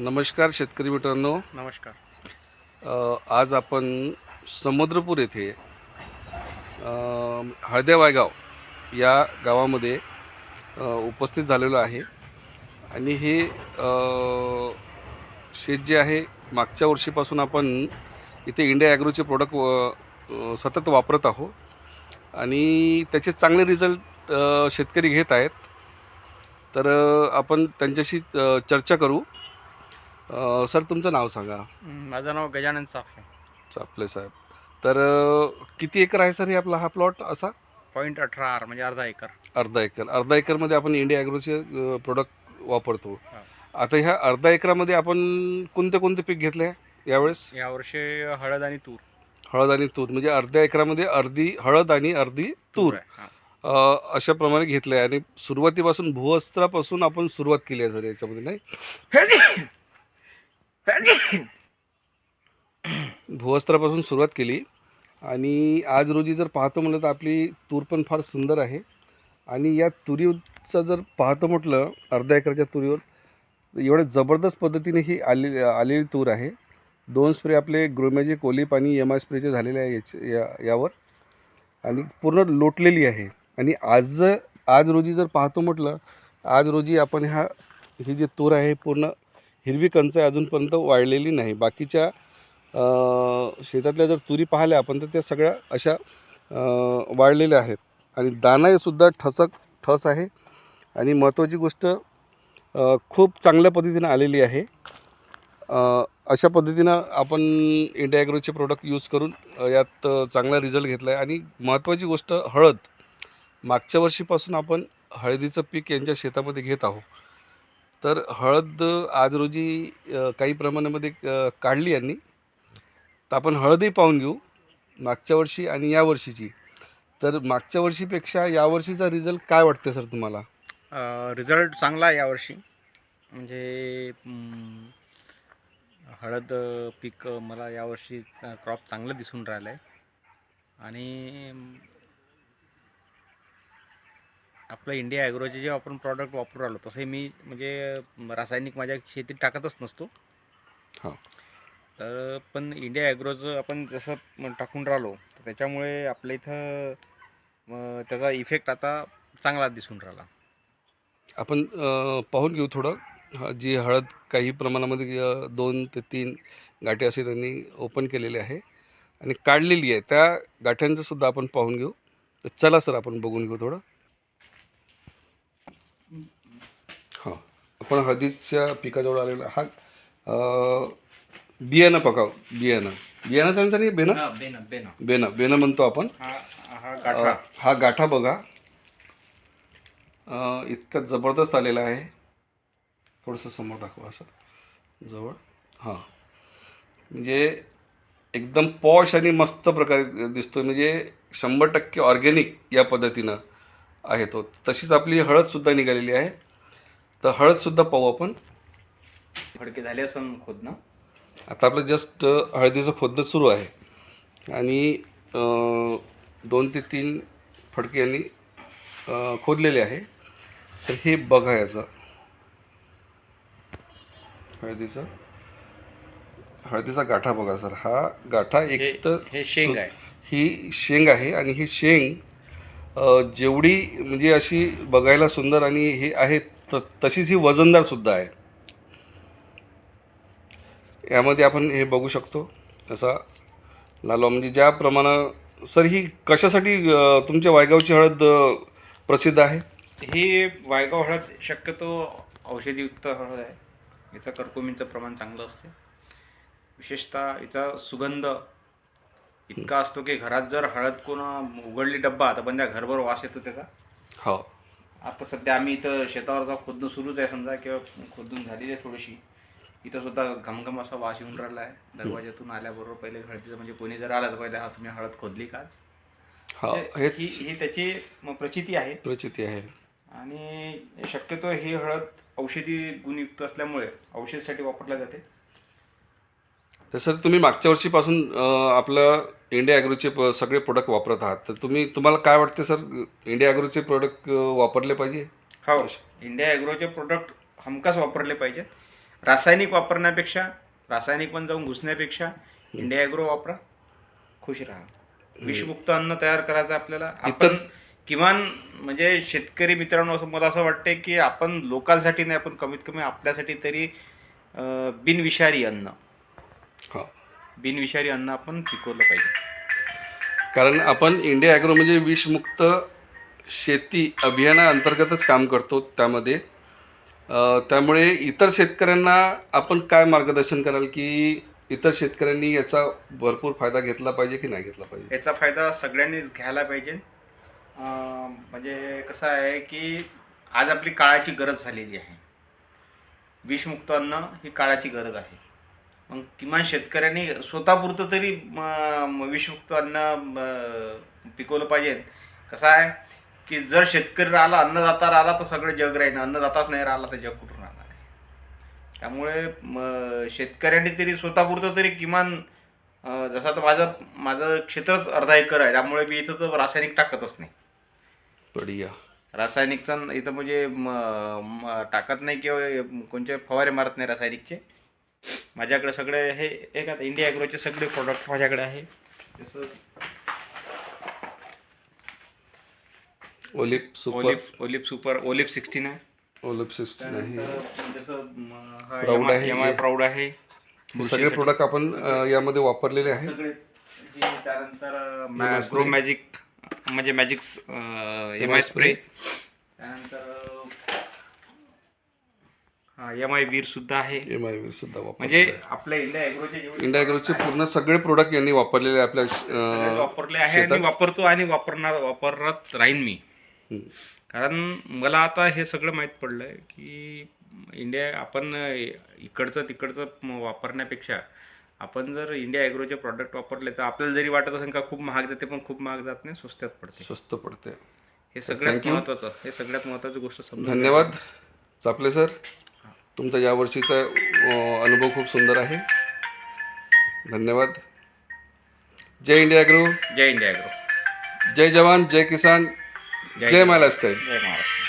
नमस्कार शेतकरी मित्रांनो. नमस्कार. आज आपण समुद्रपूर येथे अ, हळदे वायगाव या गावामध्ये उपस्थित झालेलो आहे. आणि हे शेत जे आहे मागच्या वर्षीपासून आपण इथे इंडिया ॲग्रोचे प्रोडक्ट व सतत वापरत आहोत. आणि त्याचे चांगले रिझल्ट शेतकरी घेत आहेत. तर आपण त्यांच्याशी चर्चा करू. अ, सर तुमचं नाव सांगा. माझं नाव गजानन साखरे चापले साहेब. तर अ, किती एकर आहे सर हे आपला हा प्लॉट असा? पॉईंट अठरा आर म्हणजे अर्धा एकर. अर्धा एकर. अर्धा एकरमध्ये आपण इंडिया ॲग्रोचे प्रोडक्ट वापरतो. हा. आता ह्या अर्धा एकरामध्ये आपण कोणते कोणते पीक घेतले आहे यावेळेस? यावर्षी हळद आणि तूर. हळद आणि तूर. म्हणजे अर्ध्या एकरामध्ये अर्धी हळद आणि अर्धी तूर. आहे हा. अ, अशा प्रमाणे घेतलं आहे आणि सुरुवातीपासून भूवस्त्रापासून आपण सुरुवात केली आहे सर याच्यामध्ये नाही? भूवस्त्रापासून सुरुवात केली. आणि आज रोजी जर पाहतो म्हटलं तर आपली तूर पण फार सुंदर आहे. आणि या तुरीचं जर पाहतो म्हटलं अर्ध्या एकरच्या तुरीवर एवढ्या जबरदस्त पद्धतीने ही आले आलेली तूर आहे. दोन स्प्रे आपले ग्रोमॅजिक ओलिप आणि एम आय स्प्रेचे झालेले आहे याचे या यावर. आणि पूर्ण लोटलेली आहे. आणि आज आज रोजी जर पाहतो म्हटलं आज रोजी आपण ह्या ही जी तूर आहे पूर्ण हिरवी कंच आहे अजूनपर्यंत वाढलेली नाही. बाकीच्या शेतातल्या जर तुरी पाहिल्या आपण तर त्या सगळ्या अशा वाढलेल्या आहेत. आणि दाणासुद्धा ठसक ठस आहे. आणि महत्त्वाची गोष्ट खूप चांगल्या पद्धतीनं आलेली आहे. अशा पद्धतीनं आपण इंडिया ॲग्रोचे प्रोडक्ट यूज करून यात चांगला रिझल्ट घेतला आहे आणि महत्त्वाची गोष्ट हळद. मागच्या वर्षीपासून आपण हळदीचं पीक यांच्या शेतामध्ये घेत आहोत. तर हळद आज रोजी अ, काही प्रमाणामध्ये अ, काढली यांनी. तर आपण हळदही पाहून घेऊ मागच्या वर्षी आणि या वर्षीची. तर मागच्या वर्षीपेक्षा यावर्षीचा रिझल्ट काय वाटते सर तुम्हाला? रिझल्ट चांगला आहे यावर्षी म्हणजे हळद पीक मला यावर्षी क्रॉप चांगलं दिसून राहिलं आहे आणि आपलं इंडिया ॲग्रोचे जे आपण प्रॉडक्ट वापरू राहिलो तसंही मी म्हणजे रासायनिक माझ्या शेतीत टाकतच नसतो. हो. तर पण इंडिया ॲग्रोचं आपण जसं टाकून राहिलो तर त्याच्यामुळे आपल्या इथं त्याचा इफेक्ट आता चांगला दिसून राहिला. आपण पाहून घेऊ थोडं. ह- जी हळद काही प्रमाणामध्ये दोन ते तीन गाठी असे त्यांनी ओपन केलेले आहे आणि काढलेली आहे. त्या गाठ्यांचं सुद्धा आपण पाहून घेऊ. चला सर आपण बघून घेऊ थोडं. हां. आपण हळदीच्या पिकाजवळ आलेलो हा अ, बियाणं पकाव बियाणं. बियाणं सांगता नाही बेनं बेन बेन बेनं बेनं म्हणतो आपण. हा हा अ, गाठा हा गाठा बघा. अ, इतका जबरदस्त आलेला आहे. थोडंसं समोर दाखवा असं. जवळ. हां. म्हणजे एकदम पॉश आणि मस्त प्रकारे दिसतो म्हणजे शंभर टक्के ऑर्गॅनिक या पद्धतीनं आहे तो. तशीच आपली हळदसुद्धा निघालेली आहे. तर हळदसुद्धा पाहू आपण. फडके झाले असं खोदणं. आता आपलं जस्ट हळदीचं खोदणं सुरू आहे. आणि दोन ते तीन फडके यांनी खोदलेले आहे. तर हे बघा याचं. हळदीचं. हळदीचा गाठा बघा सर. हा गाठा एक तर हे शेंग आहे. ही शेंग आहे आणि ही शेंग जेवढी म्हणजे अशी बघायला सुंदर आणि हे आहे त तशीच ही वजनदारसुद्धा आहे. यामध्ये आपण हे बघू शकतो असा लालवा म्हणजे ज्याप्रमाणे सर ही कशासाठी तुमच्या वायगावची हळद प्रसिद्ध आहे? ही वायगाव हळद शक्यतो औषधीयुक्त हळद आहे. याचं कर्कुमीचं प्रमाण चांगलं असते. विशेषतः याचा सुगंध इतका असतो की घरात जर हळद कोण उघडली डब्बा तर बंद्या घरभर वास येतो त्याचा. हो. आता सध्या आम्ही इथं शेतावरचा खोदणं सुरूच आहे समजा किंवा खोदून झालेली आहे थोडीशी. इथं सुद्धा घमघम असा वास येऊन राहिला आहे. दरवाज्यातून आल्याबरोबर पहिले हळदीचं म्हणजे कोणी जर आलं तर पहिले हा तुम्ही हळद खोदली काच हा ही ही त्याची प्रचिती आहे. प्रचिती आहे. आणि शक्यतो ही हळद औषधी गुणयुक्त असल्यामुळे औषधसाठी वापरल्या जाते. तर सर तुम्ही मागच्या वर्षीपासून आपलं इंडिया ॲग्रोचे प सगळे प्रोडक्ट वापरत आहात. तर तुम्ही तुम्हाला काय वाटते सर? इंडिया ॲग्रोचे प्रोडक्ट वापरले पाहिजे? हो. इंडिया ॲग्रोचे प्रोडक्ट हमखास वापरले पाहिजेत रासायनिक वापरण्यापेक्षा रासायनिक पण जाऊन घुसण्यापेक्षा इंडिया ॲग्रो वापरा. खुश राहा. विषमुक्त अन्न तयार करायचं आहे आपल्याला. आपण किमान म्हणजे शेतकरी मित्रांनो असं मला असं वाटते की आपण लोकांसाठी नाही आपण कमीत कमी आपल्यासाठी तरी बिनविषारी अन्न. हां. बिनविषारी अन्न आपण पिकवलं पाहिजे. कारण आपण इंडिया ॲग्रो म्हणजे विषमुक्त शेती अभियानाअंतर्गतच काम करतो त्यामध्ये. त्यामुळे इतर शेतकऱ्यांना आपण काय मार्गदर्शन कराल की इतर शेतकऱ्यांनी याचा भरपूर फायदा घेतला पाहिजे की नाही घेतला पाहिजे? याचा फायदा सगळ्यांनीच घ्यायला पाहिजे. म्हणजे कसं आहे की आज आपली काळाची गरज झालेली आहे. विषमुक्त अन्न ही काळाची गरज आहे. मग किमान शेतकऱ्यांनी स्वतःपुरतं तरी विषमुक्त अन्न पिकवलं पाहिजे. कसं आहे की जर शेतकरी राहिला अन्नदाता राहिला तर सगळं जग राहील अन्नदाताच नाही राहिला तर जग कुठून राहणार आहे? त्यामुळे म, शेतकऱ्यांनी तरी स्वतःपुरतं तरी किमान जसं आता माझं माझं क्षेत्रच अर्धा एकर आहे. त्यामुळे मी इथं तर रासायनिक टाकतच नाही. बढिया. रासायनिकचा इथं म्हणजे म, म, टाकत नाही किंवा कोणते फवारे मारत नाही रासायनिकचे. माझ्याकडे सगळे हे एक आता इंडिया ॲग्रोचे सगळे प्रोडक्ट माझ्याकडे आहे. जसं ओलिप सुपर ओलिफ ओलिफ सुपर ओलिफ सिक्स्टीन आहे ओलिप सिस्टम आहे त्यानंतर जसं म, हा Proud आहे एम आय हे. प्राऊड आहे. हे सगळे प्रोडक्ट आपण अ, यामध्ये वापरलेले आहे सगळे हे त्यानंतर ग्रो मॅजिक म्हणजे मॅजिक एम आय स्प्रे त्यानंतर एम आय वीर सुद्धा आहे. एम आय सुद्धा वापर म्हणजे आपल्या इंडिया ॲग्रोचे जेवढे इंडिया ॲग्रोचे पूर्ण सगळे प्रोडक्ट यांनी वापरलेले आहे आपल्या सगळे वापरले आहे आणि वापरतो आणि वापरणार वापरत राहीन मी. कारण मला आता हे सगळं माहीत पडलं आहे की इंडिया आपण इकडचं तिकडचं म- वापरण्यापेक्षा आपण जर इंडिया ॲग्रोचे प्रॉडक्ट वापरले तर आपल्याला जरी वाटत असेल का खूप महाग जाते पण खूप महाग जात नाही स्वस्तात पडते. स्वस्त पडते. हे सगळ्यात महत्त्वाचं हे सगळ्यात महत्त्वाची गोष्ट समजून धन्यवाद. चापले सर. तुमचा यावर्षीचा अनुभव खूप सुंदर आहे. धन्यवाद. Jai India agro Jai India agro जय जवान जय किसान जय लाईफस्टाईल जय महाराष्ट्र.